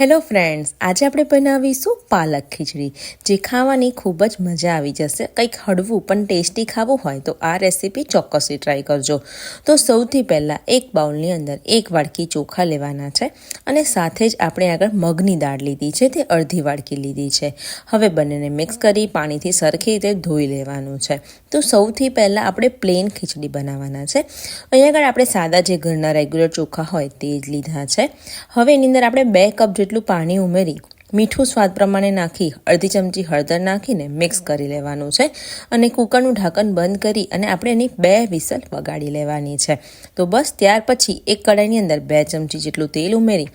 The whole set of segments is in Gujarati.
હેલો ફ્રેન્ડ્સ, આજે આપણે બનાવીશું પાલક ખીચડી. જે ખાવાની ખૂબ જ મજા આવી જશે. કંઈક હળવું પણ ટેસ્ટી ખાવું હોય તો આ રેસીપી ચોક્કસથી ટ્રાય કરજો. તો સૌથી પહેલાં એક બાઉલની અંદર એક વાડકી ચોખા લેવાના છે અને સાથે જ આપણે આગળ મગની દાળ લીધી છે, તે અડધી વાડકી લીધી છે. હવે બંનેને મિક્સ કરી પાણીથી સરખી રીતે ધોઈ લેવાનું છે. તો સૌથી પહેલાં આપણે પ્લેન ખીચડી બનાવવાના છે. અહીંયા આગળ આપણે સાદા જે ઘરના રેગ્યુલર ચોખા હોય તે જ લીધા છે. હવે એની અંદર આપણે બે કપ જેટલું પાણી ઉમેરી, મીઠું સ્વાદ પ્રમાણે નાખી, અડધી ચમચી હળદર નાખીને મિક્સ કરી લેવાનું છે અને કુકરનું ઢાંકણ બંધ કરી અને આપણે એની બે વિસલ વગાડી લેવાની છે. તો બસ ત્યાર પછી એક કડાઈની અંદર બે ચમચી જેટલું તેલ ઉમેરી,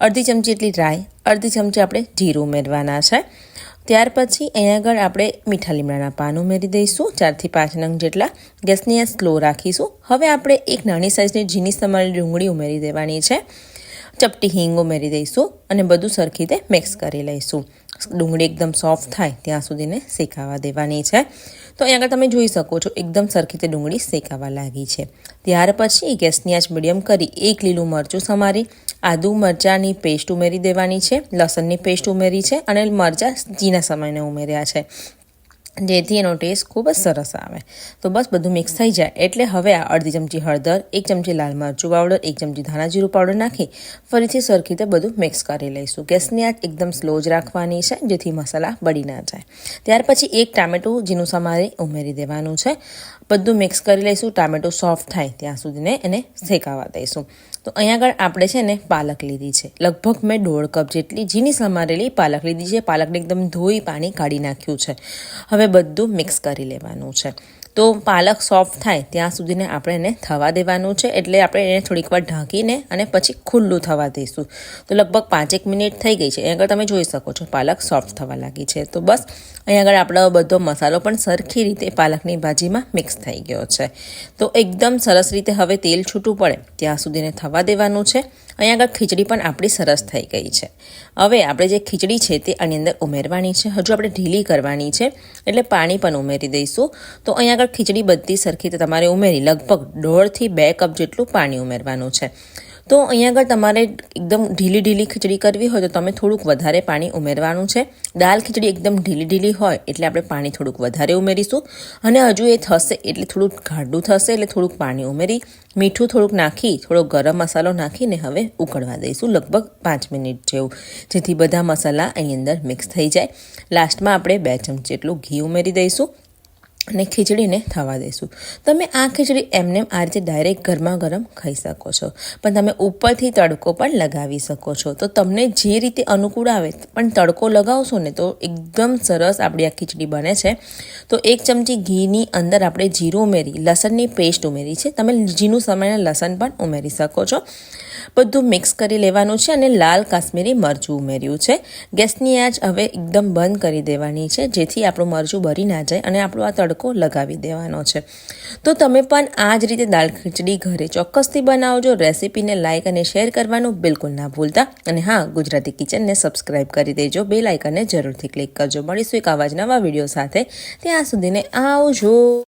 અડધી ચમચી એટલી રાઈ, અડધી ચમચી આપણે જીરું ઉમેરવાના છે. ત્યાર પછી અહીંયા આગળ આપણે મીઠા લીમડાના પાન ઉમેરી દઈશું, ચારથી પાંચ નંગ જેટલા ગેસની આ સ્લો રાખીશું. હવે આપણે એક નાની સાઇઝની ઝીણી સમારેલી ડુંગળી ઉમેરી દેવાની છે. ચપટી હિંગ ઉમેરી દઈશું અને બધું સરખી રીતે મિક્સ કરી લઈશું. ડુંગળી એકદમ સોફ્ટ થાય ત્યાં સુધીને શેકાવા દેવાની છે. તો અહીં આગળ તમે જોઈ શકો છો, એકદમ સરખી રીતે ડુંગળી શેકાવા લાગી છે. ત્યાર પછી ગેસની આંચ મીડિયમ કરી એક લીલું મરચું સમારી, આદુ મરચાંની પેસ્ટ ઉમેરી દેવાની છે, લસણની પેસ્ટ ઉમેરી છે અને મરચાં ઝીણા સમયને ઉમેર્યા છે. જેથી એનો ટેસ્ટ ખૂબ જ સરસ આવે. તો બસ બધું મિક્સ થઈ જાય. એટલે હવે આ અડધી ચમચી હળદર, એક ચમચી લાલ મરચું પાવડર, એક ચમચી ધાણા જીરું પાવડર નાખી ફરીથી સરખી રીતે બધું મિક્સ કરી લઈશું. ગેસની આંચ એકદમ સ્લો જ રાખવાની છે, જેથી મસાલા બળી ના જાય. ત્યાર પછી એક ટામેટું જેનું સમારે ઉમેરી દેવાનું છે. બધું મિક્સ કરી લઈશું. ટામેટું સોફ્ટ થાય ત્યાં સુધીને એને શેકાવા દઈશું. તો અહીંયા આગળ આપણે છે ને પાલક લીધી છે. લગભગ મેં દોઢ કપ જેટલી ઝીણી સમારેલી પાલક લીધી છે. પાલકને એકદમ ધોઈ પાણી કાઢી નાખ્યું છે. હવે બધું મિક્સ કરી લેવાનું છે. તો પાલક સોફ્ટ થાય ત્યાં સુધીને આપણે એને થવા દેવાનું છે. એટલે આપણે એને થોડીક વાર ઢાંકીને અને પછી ખુલ્લું થવા દઈશું. તો લગભગ પાંચેક મિનિટ થઈ ગઈ છે. અહીં આગળ તમે જોઈ શકો છો, પાલક સોફ્ટ થવા લાગી છે. તો બસ, અહીં આગળ આપણો બધો મસાલો પણ સરખી રીતે પાલકની ભાજીમાં મિક્સ થઈ ગયો છે. તો એકદમ સરસ રીતે હવે તેલ છૂટું પડે ત્યાં સુધીને થવા દેવાનું છે. અહીં આગળ ખીચડી પણ આપણી સરસ થઈ ગઈ છે. હવે આપણે જે ખીચડી છે તે આની અંદર ઉમેરવાની છે. હજુ આપણે ઢીલી કરવાની છે, એટલે પાણી પણ ઉમેરી દઈશું. તો અહીંયા આગળ ખીચડી બધી સરખી તમારે ઉમેરી લગભગ દોઢથી બે કપ જેટલું પાણી ઉમેરવાનું છે. તો અહીંયા આગળ તમારે એકદમ ઢીલી ઢીલી ખીચડી કરવી હોય તો તમે થોડુંક વધારે પાણી ઉમેરવાનું છે. દાલ ખીચડી એકદમ ઢીલી ઢીલી હોય એટલે આપણે પાણી થોડુંક વધારે ઉમેરીશું. અને હજુ એ થશે એટલે થોડુંક ગાઢું થશે એટલે થોડુંક પાણી ઉમેરી, મીઠું થોડુંક નાખી, થોડો ગરમ મસાલો નાખીને હવે ઉકળવા દઈશું લગભગ પાંચ મિનિટ જેવું. જેથી બધા મસાલા અહીં અંદર મિક્સ થઈ જાય. લાસ્ટમાં આપણે બે ચમચી જેટલું ઘી ઉમેરી દઈશું. અને ખીચડીને થવા દઈશું તમે આ ખીચડી એમને આ રીતે ડાયરેક્ટ ગરમા ગરમ ખાઈ શકો છો. પણ તમે ઉપરથી તડકો પણ લગાવી શકો છો. તો તમને જે રીતે અનુકૂળ આવે પણ તડકો લગાવશો ને તો એકદમ સરસ આપણી આ ખીચડી બને છે. તો એક ચમચી ઘીની અંદર આપણે જીરું ઉમેરી, લસણની પેસ્ટ ઉમેરી છે. તમે ઝીણું સમયના લસણ પણ ઉમેરી શકો છો. બધું મિક્સ કરી લેવાનું છે અને લાલ કાશ્મીરી મરચું ઉમેર્યું છે. ગેસની આંચ હવે એકદમ બંધ કરી દેવાની છે, જેથી આપણું મરચું બળી ના જાય અને આપણો આ તડકો લગાવી દેવાનો છે. તો તમે પણ આ જ રીતે દાળ ખીચડી ઘરે ચોક્કસથી બનાવજો. રેસીપીને લાઇક અને શેર કરવાનું બિલકુલ ના ભૂલતા. અને હા, ગુજરાતી કિચનને સબસ્ક્રાઇબ કરી દેજો. બે લાઇકને જરૂરથી ક્લિક કરજો. મળીશું એક આવા નવા વીડિયો સાથે. ત્યાં સુધીને આવજો.